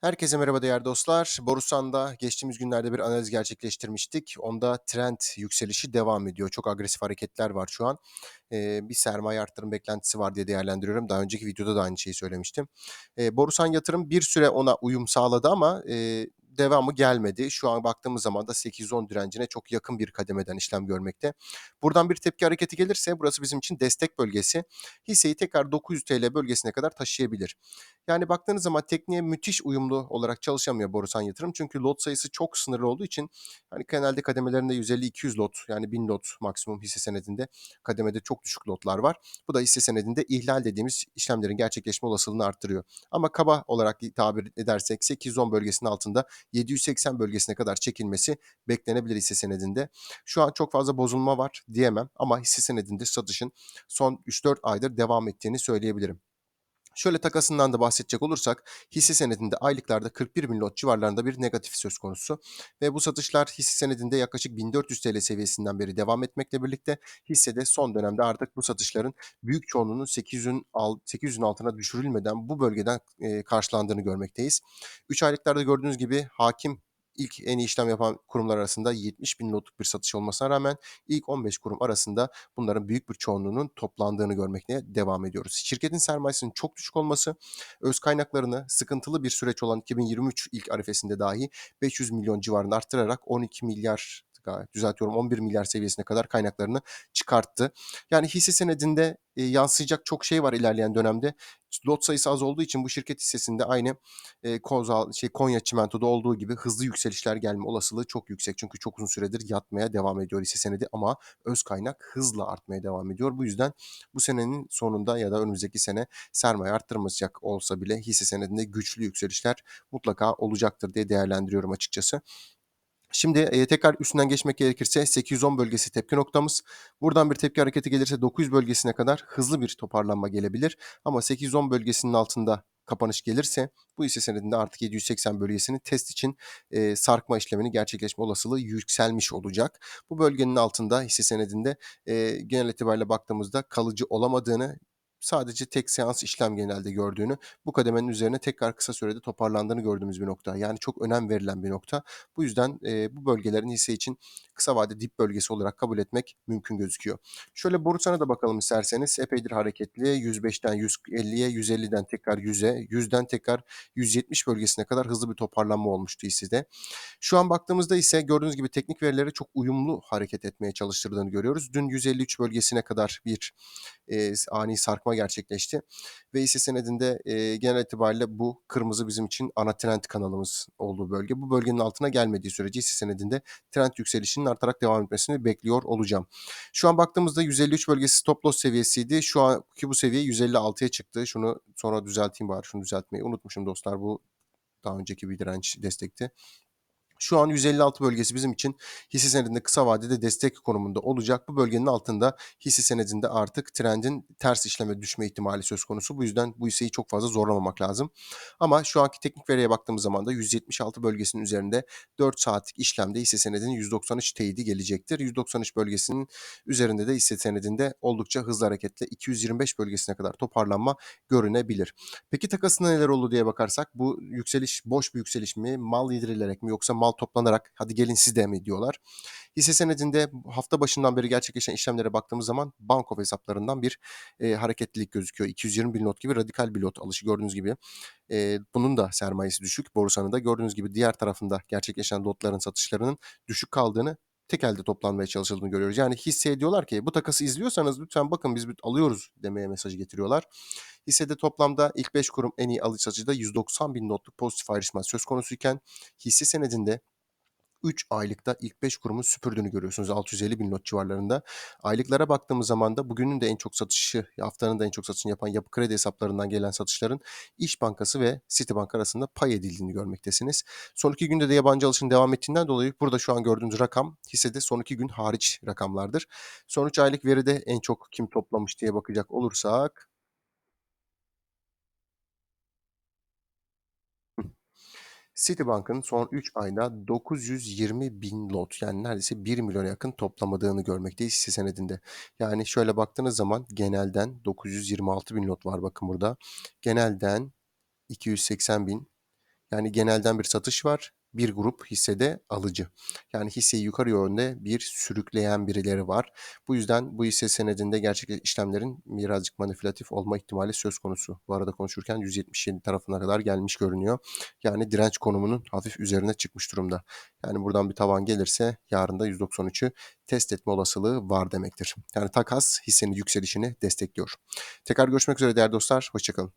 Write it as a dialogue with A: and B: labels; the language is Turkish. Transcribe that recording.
A: Herkese merhaba değerli dostlar. Borusan'da geçtiğimiz günlerde bir analiz gerçekleştirmiştik. Onda trend yükselişi devam ediyor. Çok agresif hareketler var şu an. Ee, bir sermaye arttırım beklentisi var diye değerlendiriyorum. Daha önceki videoda da aynı şeyi söylemiştim. Ee, Borusan yatırım bir süre ona uyum sağladı ama e, devamı gelmedi. Şu an baktığımız zaman da 810 direncine çok yakın bir kademeden işlem görmekte. Buradan bir tepki hareketi gelirse burası bizim için destek bölgesi. Hisseyi tekrar 900 TL bölgesine kadar taşıyabilir. Yani baktığınız zaman tekniğe müthiş uyumlu olarak çalışamıyor Borusan Yatırım. Çünkü lot sayısı çok sınırlı olduğu için hani genelde kademelerinde 150-200 lot yani 1000 lot maksimum hisse senedinde kademede çok düşük lotlar var. Bu da hisse senedinde ihlal dediğimiz işlemlerin gerçekleşme olasılığını arttırıyor. Ama kaba olarak tabir edersek 810 bölgesinin altında 780 bölgesine kadar çekilmesi beklenebilir hisse senedinde. Şu an çok fazla bozulma var diyemem ama hisse senedinde satışın son 3-4 aydır devam ettiğini söyleyebilirim. Şöyle takasından da bahsedecek olursak hisse senedinde aylıklarda 41 bin lot civarlarında bir negatif söz konusu ve bu satışlar hisse senedinde yaklaşık 1400 TL seviyesinden beri devam etmekle birlikte hissede son dönemde artık bu satışların büyük çoğunluğunun 800'ün 800'ün altına düşürülmeden bu bölgeden karşılandığını görmekteyiz. 3 aylıklarda gördüğünüz gibi hakim ilk en iyi işlem yapan kurumlar arasında 70 bin lotluk bir satış olmasına rağmen ilk 15 kurum arasında bunların büyük bir çoğunluğunun toplandığını görmekte devam ediyoruz. Şirketin sermayesinin çok düşük olması, öz kaynaklarını sıkıntılı bir süreç olan 2023 ilk arifesinde dahi 500 milyon civarında arttırarak 12 milyar düzeltiyorum 11 milyar seviyesine kadar kaynaklarını çıkarttı. Yani hisse senedinde e, yansıyacak çok şey var ilerleyen dönemde. Lot sayısı az olduğu için bu şirket hissesinde aynı e, Kozal, şey Konya Çimento'da olduğu gibi hızlı yükselişler gelme olasılığı çok yüksek. Çünkü çok uzun süredir yatmaya devam ediyor hisse senedi ama öz kaynak hızla artmaya devam ediyor. Bu yüzden bu senenin sonunda ya da önümüzdeki sene sermaye arttırmayacak olsa bile hisse senedinde güçlü yükselişler mutlaka olacaktır diye değerlendiriyorum açıkçası. Şimdi e, tekrar üstünden geçmek gerekirse 810 bölgesi tepki noktamız. Buradan bir tepki hareketi gelirse 900 bölgesine kadar hızlı bir toparlanma gelebilir. Ama 810 bölgesinin altında kapanış gelirse bu hisse senedinde artık 780 bölgesini test için e, sarkma işlemini gerçekleşme olasılığı yükselmiş olacak. Bu bölgenin altında hisse senedinde e, genel itibariyle baktığımızda kalıcı olamadığını sadece tek seans işlem genelde gördüğünü, bu kademenin üzerine tekrar kısa sürede toparlandığını gördüğümüz bir nokta. Yani çok önem verilen bir nokta. Bu yüzden e, bu bölgelerin hisse için kısa vade dip bölgesi olarak kabul etmek mümkün gözüküyor. Şöyle Borusan'a da bakalım isterseniz. Epeydir hareketli. 105'ten 150'ye, 150'den tekrar 100'e, 100'den tekrar 170 bölgesine kadar hızlı bir toparlanma olmuştu hissede. Şu an baktığımızda ise gördüğünüz gibi teknik verilere çok uyumlu hareket etmeye çalıştırdığını görüyoruz. Dün 153 bölgesine kadar bir e, ani sarkma gerçekleşti. Ve hisse senedinde e, genel itibariyle bu kırmızı bizim için ana trend kanalımız olduğu bölge. Bu bölgenin altına gelmediği sürece hisse senedinde trend yükselişinin artarak devam etmesini bekliyor olacağım. Şu an baktığımızda 153 bölgesi stop loss seviyesiydi. Şu anki bu seviye 156'ya çıktı. Şunu sonra düzelteyim bari. Şunu düzeltmeyi unutmuşum dostlar. Bu daha önceki bir direnç destekti. Şu an 156 bölgesi bizim için hisse senedinde kısa vadede destek konumunda olacak. Bu bölgenin altında hisse senedinde artık trendin ters işleme düşme ihtimali söz konusu. Bu yüzden bu hisseyi çok fazla zorlamamak lazım. Ama şu anki teknik veriye baktığımız zaman da 176 bölgesinin üzerinde 4 saatlik işlemde hisse senedinin 193 teyidi gelecektir. 193 bölgesinin üzerinde de hisse senedinde oldukça hızlı hareketle 225 bölgesine kadar toparlanma görünebilir. Peki takasında neler oldu diye bakarsak bu yükseliş boş bir yükseliş mi, mal yedirilerek mi yoksa mal mal toplanarak hadi gelin siz de mi diyorlar. Hisse senedinde hafta başından beri gerçekleşen işlemlere baktığımız zaman banko hesaplarından bir e, hareketlilik gözüküyor. 220 bin lot gibi radikal bir lot alışı gördüğünüz gibi. E, bunun da sermayesi düşük. Borsanın da gördüğünüz gibi diğer tarafında gerçekleşen lotların satışlarının düşük kaldığını tek elde toplanmaya çalışıldığını görüyoruz. Yani hisse diyorlar ki bu takası izliyorsanız lütfen bakın biz alıyoruz demeye mesajı getiriyorlar. Hissede toplamda ilk 5 kurum en iyi alış açıda 190 bin notluk pozitif ayrışma söz konusuyken hisse senedinde 3 aylıkta ilk 5 kurumun süpürdüğünü görüyorsunuz 650 bin lot civarlarında. Aylıklara baktığımız zaman da bugünün de en çok satışı, haftanın da en çok satışını yapan yapı kredi hesaplarından gelen satışların İş Bankası ve Citibank arasında pay edildiğini görmektesiniz. Son iki günde de yabancı alışın devam ettiğinden dolayı burada şu an gördüğünüz rakam hissede son iki gün hariç rakamlardır. Son 3 aylık veride en çok kim toplamış diye bakacak olursak Citibank'ın son 3 ayda 920 bin lot yani neredeyse 1 milyona yakın toplamadığını görmekteyiz hisse senedinde. Yani şöyle baktığınız zaman genelden 926 bin lot var bakın burada. Genelden 280 bin Yani genelden bir satış var. Bir grup hissede alıcı. Yani hisseyi yukarı yönde bir sürükleyen birileri var. Bu yüzden bu hisse senedinde gerçek işlemlerin birazcık manipülatif olma ihtimali söz konusu. Bu arada konuşurken 177 tarafına kadar gelmiş görünüyor. Yani direnç konumunun hafif üzerine çıkmış durumda. Yani buradan bir tavan gelirse yarın da 193'ü test etme olasılığı var demektir. Yani takas hissenin yükselişini destekliyor. Tekrar görüşmek üzere değerli dostlar. Hoşçakalın.